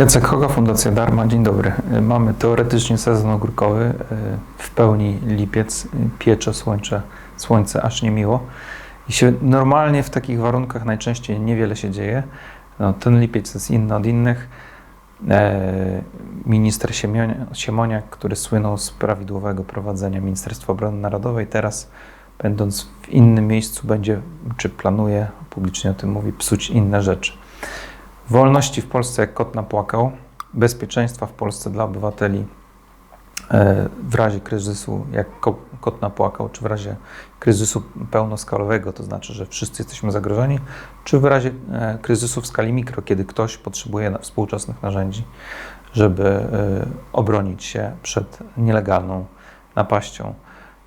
Jacek Hoga, Fundacja Darma. Dzień dobry. Mamy teoretycznie sezon ogórkowy, w pełni lipiec, piecze słońce, słońce aż nie miło. I się normalnie w takich warunkach najczęściej niewiele się dzieje. No, ten lipiec jest inny od innych. E, minister Siemoniak, który słynął z prawidłowego prowadzenia Ministerstwa Obrony Narodowej, teraz będąc w innym miejscu będzie, czy planuje, publicznie o tym mówi, psuć inne rzeczy. Wolności w Polsce jak kot napłakał, bezpieczeństwa w Polsce dla obywateli e, w razie kryzysu jak ko- kot napłakał, czy w razie kryzysu pełnoskalowego, to znaczy, że wszyscy jesteśmy zagrożeni, czy w razie e, kryzysu w skali mikro, kiedy ktoś potrzebuje współczesnych narzędzi, żeby e, obronić się przed nielegalną napaścią.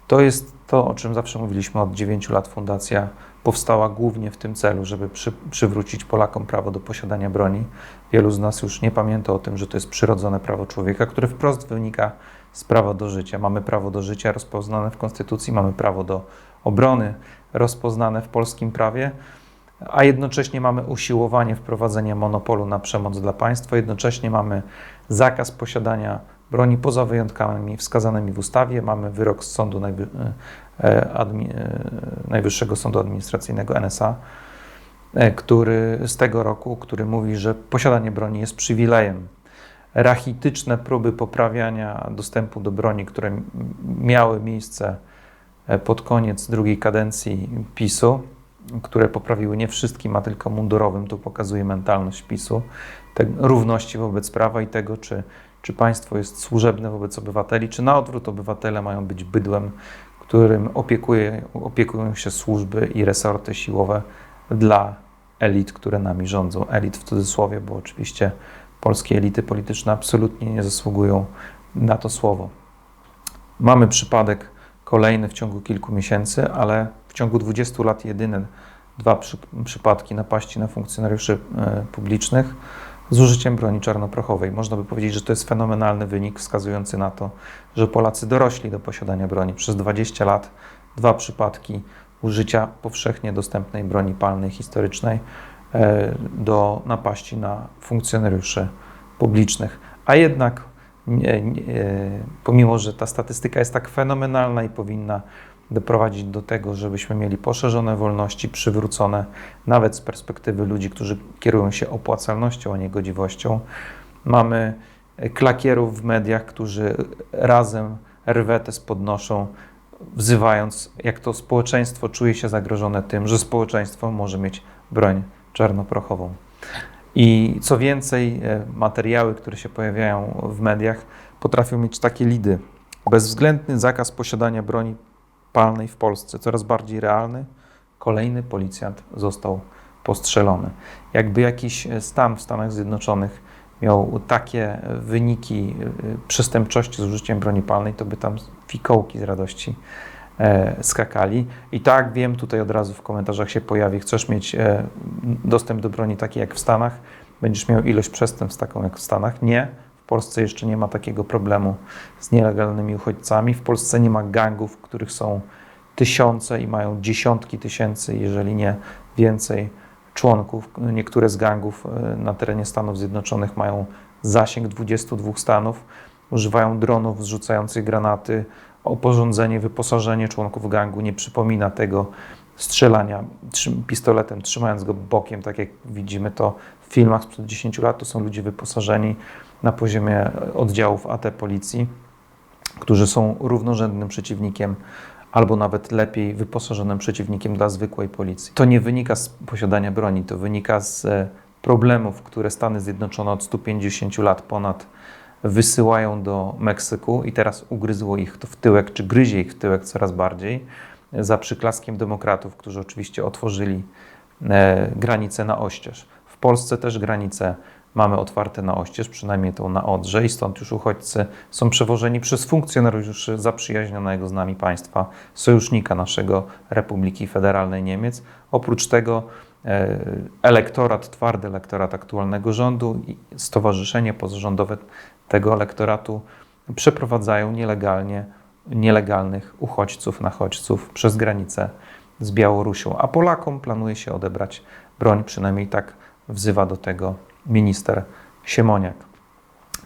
To jest to, o czym zawsze mówiliśmy od 9 lat. Fundacja powstała głównie w tym celu, żeby przy, przywrócić Polakom prawo do posiadania broni. Wielu z nas już nie pamięta o tym, że to jest przyrodzone prawo człowieka, które wprost wynika z prawa do życia. Mamy prawo do życia rozpoznane w Konstytucji, mamy prawo do obrony rozpoznane w polskim prawie, a jednocześnie mamy usiłowanie wprowadzenia monopolu na przemoc dla państwa, jednocześnie mamy zakaz posiadania broni poza wyjątkami wskazanymi w ustawie. Mamy wyrok z Sądu Najwy, e, e, Najwyższego Sądu Administracyjnego NSA, e, który z tego roku, który mówi, że posiadanie broni jest przywilejem. Rachityczne próby poprawiania dostępu do broni, które miały miejsce pod koniec drugiej kadencji PiSu, które poprawiły nie wszystkim, a tylko mundurowym, tu pokazuje mentalność PiSu, te równości wobec prawa i tego, czy czy państwo jest służebne wobec obywateli, czy na odwrót obywatele mają być bydłem, którym opiekuje, opiekują się służby i resorty siłowe dla elit, które nami rządzą. Elit w cudzysłowie, bo oczywiście polskie elity polityczne absolutnie nie zasługują na to słowo. Mamy przypadek kolejny w ciągu kilku miesięcy, ale w ciągu 20 lat jedyne dwa przy, przypadki napaści na funkcjonariuszy e, publicznych z użyciem broni czarnoprochowej. Można by powiedzieć, że to jest fenomenalny wynik wskazujący na to, że Polacy dorośli do posiadania broni. Przez 20 lat dwa przypadki użycia powszechnie dostępnej broni palnej historycznej e, do napaści na funkcjonariuszy publicznych. A jednak, nie, pomimo że ta statystyka jest tak fenomenalna i powinna doprowadzić do tego, żebyśmy mieli poszerzone wolności, przywrócone nawet z perspektywy ludzi, którzy kierują się opłacalnością, a nie godziwością. Mamy klakierów w mediach, którzy razem rwetes podnoszą, wzywając, jak to społeczeństwo czuje się zagrożone tym, że społeczeństwo może mieć broń czarnoprochową. I co więcej, e, materiały, które się pojawiają w mediach, potrafią mieć takie lidy. Bezwzględny zakaz posiadania broni palnej w Polsce, coraz bardziej realny. Kolejny policjant został postrzelony. Jakby jakiś stan w Stanach Zjednoczonych miał takie wyniki y, przestępczości z użyciem broni palnej, to by tam fikołki z radości e, skakali. I tak wiem, tutaj od razu w komentarzach się pojawi, chcesz mieć e, dostęp do broni takiej jak w Stanach, będziesz miał ilość przestępstw taką jak w Stanach. Nie, Polsce jeszcze nie ma takiego problemu z nielegalnymi uchodźcami. W Polsce nie ma gangów, których są tysiące i mają dziesiątki tysięcy, jeżeli nie więcej członków. Niektóre z gangów e, na terenie Stanów Zjednoczonych mają zasięg 22 stanów, używają dronów zrzucających granaty. Oporządzenie, wyposażenie członków gangu nie przypomina tego strzelania pistoletem, trzymając go bokiem, tak jak widzimy to w filmach sprzed 10 lat. To są ludzie wyposażeni na poziomie oddziałów AT policji, którzy są równorzędnym przeciwnikiem albo nawet lepiej wyposażonym przeciwnikiem dla zwykłej policji. To nie wynika z posiadania broni, to wynika z e, problemów, które Stany Zjednoczone od 150 lat ponad wysyłają do Meksyku i teraz ugryzło ich to w tyłek, czy gryzie ich w tyłek coraz bardziej, za przyklaskiem demokratów, którzy oczywiście otworzyli e, granice na oścież. W Polsce też granice mamy otwarte na oścież, przynajmniej tą na Odrze i stąd już uchodźcy są przewożeni przez funkcjonariuszy zaprzyjaźnionego z nami państwa, sojusznika naszego Republiki Federalnej Niemiec. Oprócz tego e, elektorat, twardy elektorat aktualnego rządu i stowarzyszenie pozarządowe tego elektoratu przeprowadzają nielegalnie nielegalnych uchodźców, nachodźców przez granicę z Białorusią, a Polakom planuje się odebrać broń, przynajmniej tak wzywa do tego minister Siemoniak.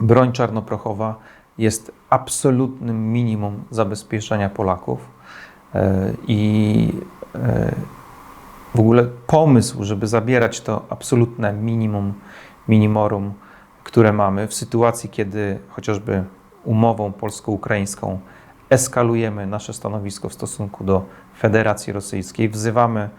Broń czarnoprochowa jest absolutnym minimum zabezpieczenia Polaków e, i e, w ogóle pomysł, żeby zabierać to absolutne minimum, minimorum, które mamy w sytuacji, kiedy chociażby umową polsko-ukraińską eskalujemy nasze stanowisko w stosunku do Federacji Rosyjskiej, wzywamy,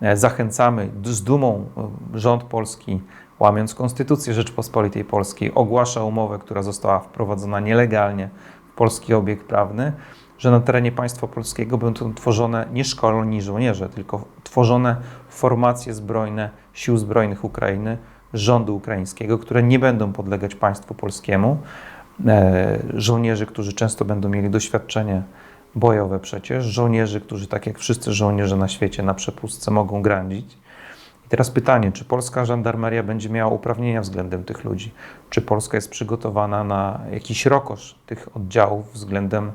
e, zachęcamy z dumą rząd polski, łamiąc Konstytucję Rzeczpospolitej Polskiej, ogłasza umowę, która została wprowadzona nielegalnie w polski obiekt prawny, że na terenie państwa polskiego będą tworzone nie szkolni żołnierze, tylko tworzone formacje zbrojne sił zbrojnych Ukrainy, rządu ukraińskiego, które nie będą podlegać państwu polskiemu. E, żołnierzy, którzy często będą mieli doświadczenie bojowe przecież, żołnierzy, którzy tak jak wszyscy żołnierze na świecie na przepustce mogą grandzić. I teraz pytanie, czy polska żandarmeria będzie miała uprawnienia względem tych ludzi? Czy Polska jest przygotowana na jakiś rokosz tych oddziałów względem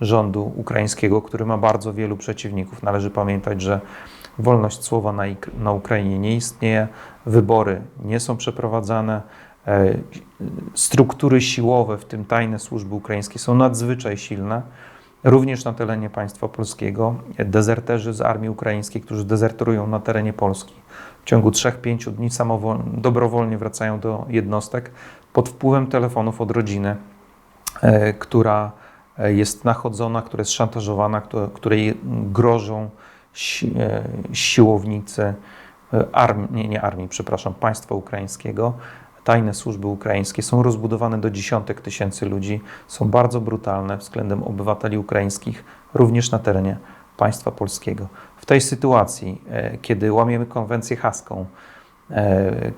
rządu ukraińskiego, który ma bardzo wielu przeciwników? Należy pamiętać, że wolność słowa na, na Ukrainie nie istnieje, wybory nie są przeprowadzane, struktury siłowe, w tym tajne służby ukraińskie, są nadzwyczaj silne. Również na terenie państwa polskiego dezerterzy z armii ukraińskiej, którzy dezerterują na terenie Polski, w ciągu 3-5 dni dobrowolnie wracają do jednostek pod wpływem telefonów od rodziny, e, która jest nachodzona, która jest szantażowana, której grożą E, siłownicy e, armii, nie, nie armii, przepraszam, państwa ukraińskiego, tajne służby ukraińskie są rozbudowane do dziesiątek tysięcy ludzi, są bardzo brutalne względem obywateli ukraińskich, również na terenie państwa polskiego. W tej sytuacji, e, kiedy łamiemy konwencję haską,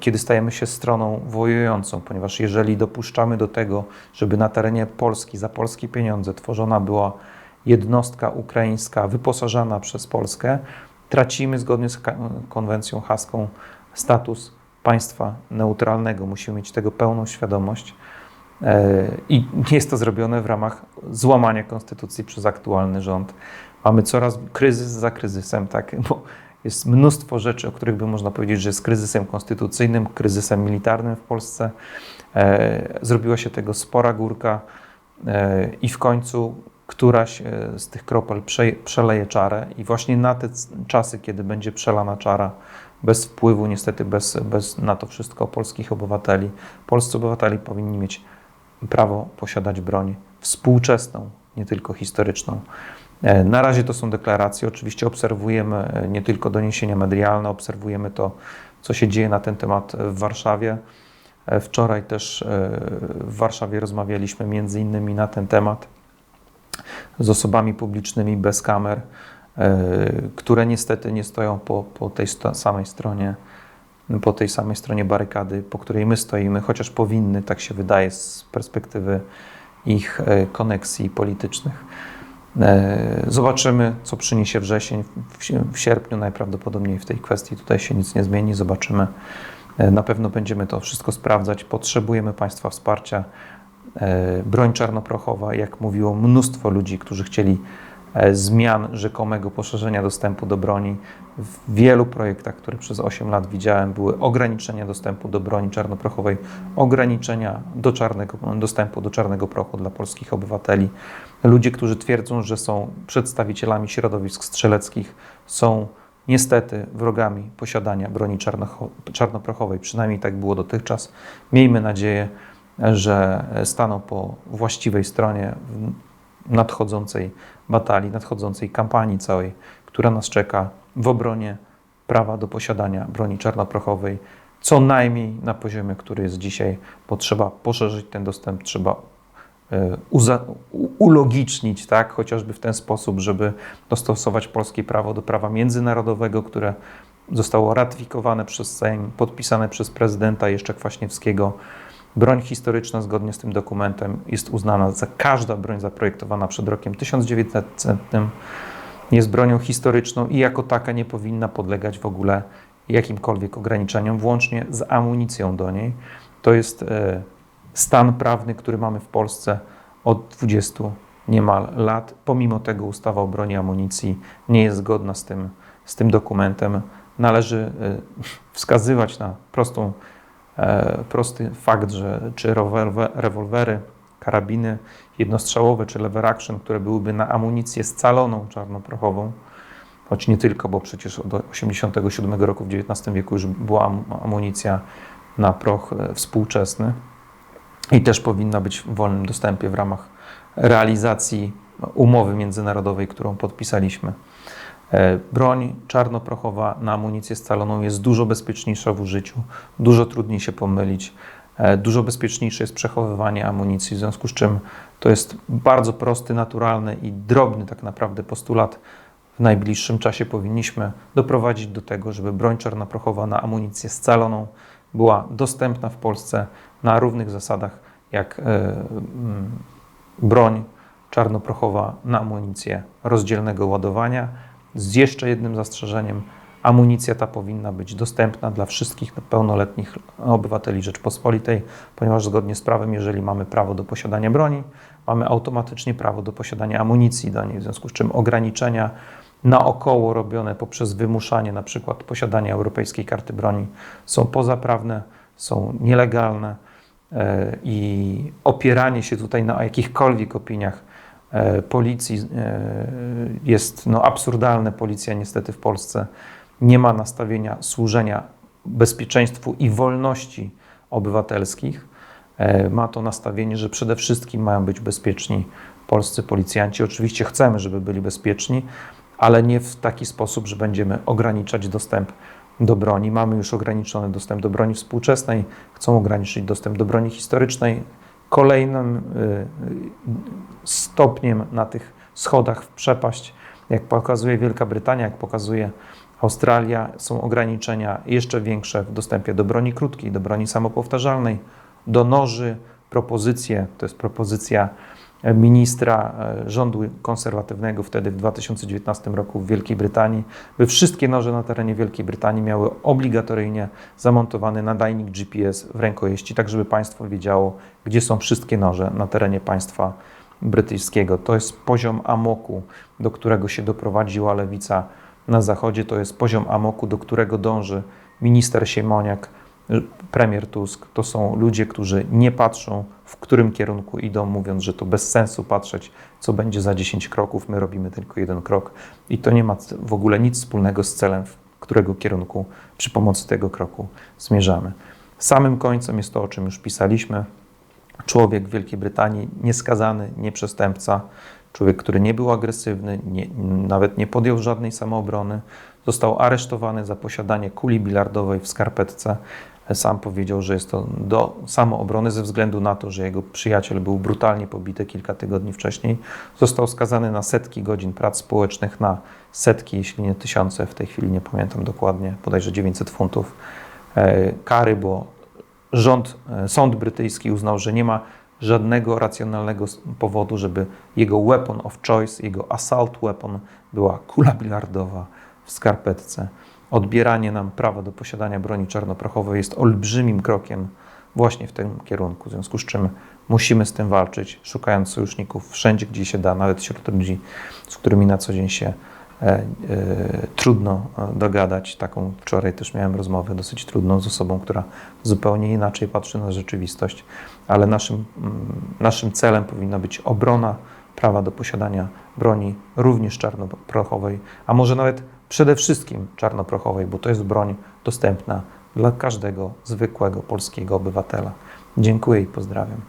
kiedy stajemy się stroną wojującą, ponieważ jeżeli dopuszczamy do tego, żeby na terenie Polski za polskie pieniądze tworzona była jednostka ukraińska wyposażana przez Polskę, tracimy zgodnie z konwencją haską status państwa neutralnego. Musimy mieć tego pełną świadomość. E, I jest to zrobione w ramach złamania konstytucji przez aktualny rząd. Mamy coraz kryzys za kryzysem, tak? Bo jest mnóstwo rzeczy, o których by można powiedzieć, że jest kryzysem konstytucyjnym, kryzysem militarnym w Polsce. E, zrobiła się tego spora górka e, i w końcu któraś z tych kropel przeleje czarę i właśnie na te czasy, kiedy będzie przelana czara, bez wpływu, niestety bez, bez na to wszystko polskich obywateli, polscy obywatele powinni mieć prawo posiadać broń współczesną, nie tylko historyczną. E, na razie to są deklaracje. Oczywiście obserwujemy e, nie tylko doniesienia medialne, obserwujemy to, co się dzieje na ten temat w Warszawie. Wczoraj też w Warszawie rozmawialiśmy między innymi na ten temat z osobami publicznymi bez kamer, e, które niestety nie stoją po, po tej samej stronie po tej samej stronie barykady, po której my stoimy, chociaż powinny, tak się wydaje, z perspektywy ich e, koneksji politycznych. E, zobaczymy, co przyniesie wrzesień. W sierpniu najprawdopodobniej w tej kwestii tutaj się nic nie zmieni. Zobaczymy. Na pewno będziemy to wszystko sprawdzać. Potrzebujemy Państwa wsparcia. E, broń czarnoprochowa, jak mówiło mnóstwo ludzi, którzy chcieli e, zmian rzekomego poszerzenia dostępu do broni. W wielu projektach, które przez 8 lat widziałem, były ograniczenia dostępu do broni czarnoprochowej, ograniczenia do czarnego, dostępu do czarnego prochu dla polskich obywateli. Ludzie, którzy twierdzą, że są przedstawicielami środowisk strzeleckich, są niestety wrogami posiadania broni czarnoprochowej. Przynajmniej tak było dotychczas. Miejmy nadzieję, że staną po właściwej stronie nadchodzącej batalii, nadchodzącej kampanii całej, która nas czeka w obronie prawa do posiadania broni czarnoprochowej, co najmniej na poziomie, który jest dzisiaj, bo trzeba poszerzyć ten dostęp, trzeba e, ulogicznić, tak, chociażby w ten sposób, żeby dostosować polskie prawo do prawa międzynarodowego, które zostało ratyfikowane przez Sejm, podpisane przez prezydenta jeszcze Kwaśniewskiego Broń historyczna zgodnie z tym dokumentem jest uznana za każda broń zaprojektowana przed rokiem 1900 jest bronią historyczną i jako taka nie powinna podlegać w ogóle jakimkolwiek ograniczeniom, włącznie z amunicją do niej. To jest e, stan prawny, który mamy w Polsce od 20 niemal lat. Pomimo tego ustawa o broni amunicji nie jest zgodna z tym, z tym dokumentem. Należy e, wskazywać na prostą Prosty fakt, że czy rewolwe- rewolwery, karabiny jednostrzałowe czy lever action, które byłyby na amunicję scaloną czarnoprochową, choć nie tylko, bo przecież od 1987 roku w XIX wieku już była am- amunicja na proch e, współczesny i też powinna być w wolnym dostępie w ramach realizacji umowy międzynarodowej, którą podpisaliśmy. E, Broń czarnoprochowa na amunicję scaloną jest dużo bezpieczniejsza w użyciu, dużo trudniej się pomylić, e, dużo bezpieczniejsze jest przechowywanie amunicji, w związku z czym to jest bardzo prosty, naturalny i drobny tak naprawdę postulat. W najbliższym czasie powinniśmy doprowadzić do tego, żeby broń czarnoprochowa na amunicję scaloną była dostępna w Polsce na równych zasadach jak e, broń czarnoprochowa na amunicję rozdzielnego ładowania. Z jeszcze jednym zastrzeżeniem: amunicja ta powinna być dostępna dla wszystkich pełnoletnich obywateli Rzeczpospolitej, ponieważ zgodnie z prawem, jeżeli mamy prawo do posiadania broni, mamy automatycznie prawo do posiadania amunicji do niej, w związku z czym ograniczenia naokoło robione poprzez wymuszanie na przykład posiadania europejskiej karty broni są pozaprawne, są nielegalne e, i opieranie się tutaj na jakichkolwiek opiniach policji e, jest no, absurdalne. Policja niestety w Polsce nie ma nastawienia służenia bezpieczeństwu i wolności obywatelskich. E, Ma to nastawienie, że przede wszystkim mają być bezpieczni polscy policjanci. Oczywiście chcemy, żeby byli bezpieczni, ale nie w taki sposób, że będziemy ograniczać dostęp do broni. Mamy już ograniczony dostęp do broni współczesnej, chcą ograniczyć dostęp do broni historycznej. Kolejnym y, stopniem na tych schodach w przepaść, jak pokazuje Wielka Brytania, jak pokazuje Australia, są ograniczenia jeszcze większe w dostępie do broni krótkiej, do broni samopowtarzalnej, do noży. Propozycje, to jest propozycja ministra e, rządu konserwatywnego wtedy w 2019 roku w Wielkiej Brytanii, by wszystkie noże na terenie Wielkiej Brytanii miały obligatoryjnie zamontowany nadajnik GPS w rękojeści, tak żeby państwo wiedziało, gdzie są wszystkie noże na terenie państwa brytyjskiego. To jest poziom amoku, do którego się doprowadziła lewica na zachodzie. To jest poziom amoku, do którego dąży minister Siemoniak, premier Tusk. To są ludzie, którzy nie patrzą, w którym kierunku idą, mówiąc, że to bez sensu patrzeć, co będzie za 10 kroków. My robimy tylko jeden krok i to nie ma w ogóle nic wspólnego z celem, w którego kierunku przy pomocy tego kroku zmierzamy. Samym końcem jest to, o czym już pisaliśmy. Człowiek w Wielkiej Brytanii, nieskazany, nie przestępca, człowiek, który nie był agresywny, nie, nawet nie podjął żadnej samoobrony, został aresztowany za posiadanie kuli bilardowej w skarpetce. Sam powiedział, że jest to do samoobrony ze względu na to, że jego przyjaciel był brutalnie pobity kilka tygodni wcześniej. Został skazany na setki godzin prac społecznych, na setki, jeśli nie tysiące, w tej chwili nie pamiętam dokładnie, bodajże 900 funtów e, kary, bo rząd, e, sąd brytyjski uznał, że nie ma żadnego racjonalnego powodu, żeby jego weapon of choice, jego assault weapon była kula bilardowa w skarpetce. Odbieranie nam prawa do posiadania broni czarnoprochowej jest olbrzymim krokiem właśnie w tym kierunku, w związku z czym musimy z tym walczyć, szukając sojuszników wszędzie, gdzie się da, nawet wśród ludzi, z którymi na co dzień się e, e, trudno e, dogadać. Taką wczoraj też miałem rozmowę dosyć trudną z osobą, która zupełnie inaczej patrzy na rzeczywistość, ale naszym, mm, naszym celem powinna być obrona prawa do posiadania broni, również czarnoprochowej, a może nawet przede wszystkim czarnoprochowej, bo to jest broń dostępna dla każdego zwykłego polskiego obywatela. Dziękuję i pozdrawiam.